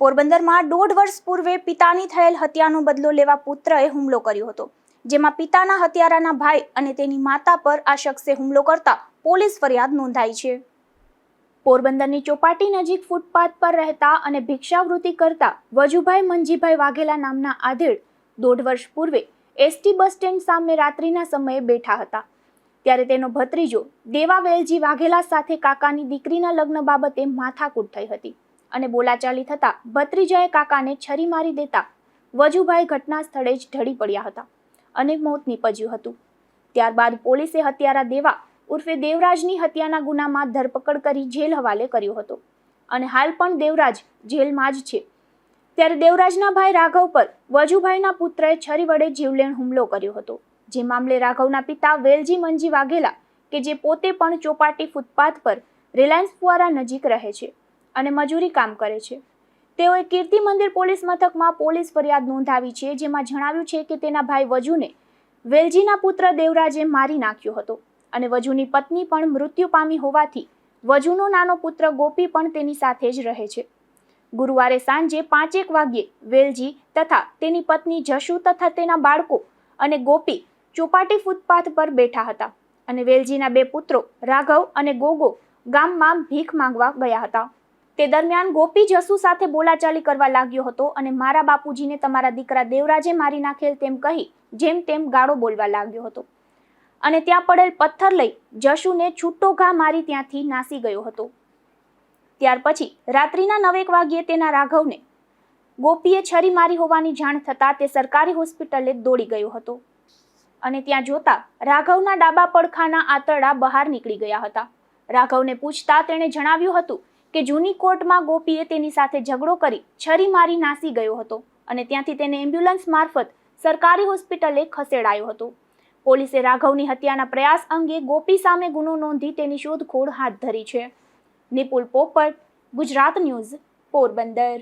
પોરબંદરમાં દોઢ વર્ષ પૂર્વે પિતાની થયેલ હત્યાનો બદલો લેવા પુત્રએ હુમલો કર્યો હતો, જેમાં પિતાના હત્યારાના ભાઈ અને તેની માતા પર આ શખ્સે હુમલો કરતા પોલીસ ફરિયાદ નોંધાઈ છે. પોરબંદરની ચોપાટી નજીક ફૂટપાથ પર રહેતા અને ભિક્ષાવૃત્તિ કરતા વજુભાઈ મંજીભાઈ વાઘેલા નામના આધેડ દોઢ વર્ષ પૂર્વે એસટી બસ સ્ટેન્ડ સામે રાત્રિના સમયે બેઠા હતા. ત્યારે તેનો ભત્રીજો દેવા વેલજી વાઘેલા સાથે કાકાની દીકરીના લગ્ન બાબતે માથાકૂટ થઈ હતી. અને બોલાચાલી થતા ભત્રીજાએ કાકાને છરી મારી દેતા વજુભાઈ ઘટના સ્થળે જ ઢળી પડ્યા હતા અને મોત નીપજ્યું હતું. ત્યારબાદ પોલીસે હત્યારા દેવા ઉર્ફે દેવરાજની હત્યાના ગુનામાં ધરપકડ કરી જેલ હવાલે કર્યો હતો અને હાલ પણ દેવરાજ જેલમાં જ છે. ત્યારે દેવરાજના ભાઈ રાઘવ પર વજુભાઈના પુત્રએ છરી વડે જીવલેણ હુમલો કર્યો હતો. જે મામલે રાઘવના પિતા વેલજી મંજી વાઘેલા કે જે પોતે પણ ચોપાટી ફૂટપાથ પર રિલાયન્સ ફુવારા નજીક રહે છે. અને મજૂરી કામ કરે છે. તેઓએ કીર્તિ મંદિર પોલીસ મથકમાં પોલીસ ફરિયાદ નોંધાવી છે, જેમાં જણાવ્યું છે કે તેના ભાઈ વજુને વેલજીના પુત્ર દેવરાજે મારી નાખ્યો હતો અને વજુની પત્ની પણ મૃત્યુ પામી હોવાથી વજુનો નાનો પુત્ર ગોપી પણ તેની સાથે જ રહે છે. ગુરુવારે સાંજે પાંચેક વાગ્યે વેલજી તથા તેની પત્ની જશુ તથા તેના બાળકો અને ગોપી ચોપાટી ફૂટપાથ પર બેઠા હતા અને વેલજીના બે પુત્રો રાઘવ અને ગોગો ગામમાં ભીખ માંગવા ગયા હતા. તે દરમિયાન ગોપી જસુ સાથે બોલાચાલી કરવા લાગ્યો હતો અને મારા બાપુજીને તમારા દીકરા દેવરાજે મારી નાખેલ તેમ કહી, જેમ તેમ ગાળો બોલવા લાગ્યો હતો. અને ત્યાં પડેલ પથ્થર લઈ જશુને છૂટો ઘા મારી ત્યાંથી નાસી ગયો હતો. ત્યાર પછી રાત્રિના નવેક વાગ્યે તેના રાઘવને ગોપીએ છરી મારી હોવાની જાણ થતાં તે સરકારી હોસ્પિટલે દોડી ગયો હતો. અને ત્યાં જોતા રાઘવના ડાબા પડખાના આંતરડા બહાર નીકળી ગયા હતા. રાઘવને પૂછતા તેણે જણાવ્યું હતું કે જૂની કોર્ટમાં ગોપીએ તેની સાથે ઝઘડો કરી છરી મારી નાસી ગયો હતો અને ત્યાંથી તેને એમ્બ્યુલન્સ મારફત સરકારી હોસ્પિટલે ખસેડાયો હતો. પોલીસે રાઘવની હત્યાના પ્રયાસ અંગે ગોપી સામે ગુનો નોંધી તેની શોધખોળ હાથ ધરી છે. નિપુલ પોપટ, ગુજરાત ન્યૂઝ, પોરબંદર.